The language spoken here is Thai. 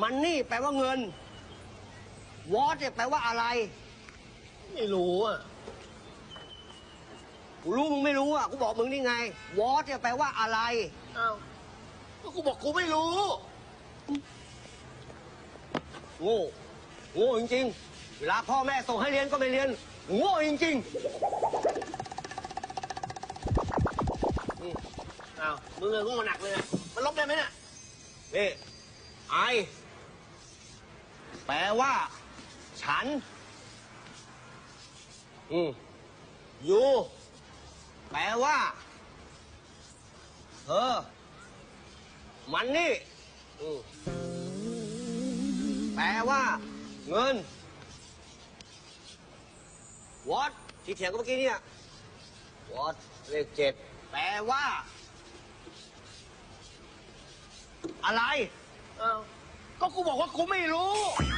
มันนี่แปลว่าเงิน วอตเนี่ยแปลว่าอะไร ไม่รู้อะ กูรู้มึงไม่รู้อะ กูบอกมึงนี่ไง วอตเนี่ยแปลว่าอะไร อ้าวก็กูบอกกูไม่รู้ โง่ โง่จริงๆ เวลาพ่อแม่ส่งให้เรียนก็ไม่เรียน โง่จริงอ้าวมึงเลยโง่หนักเลยนะมันลบได้ไหมเนี่ยๆนี่ไอ แปลว่า ฉัน อืมยูแปลว่า เธอ มันนี่ อืมแปลว่า เงิน what ที่เถียงกันเมื่อกี้เนี่ย what เลขเจ็ดแปลว่า อะไรอ้าวก็กูบอกว่ากูไม่รู้ไ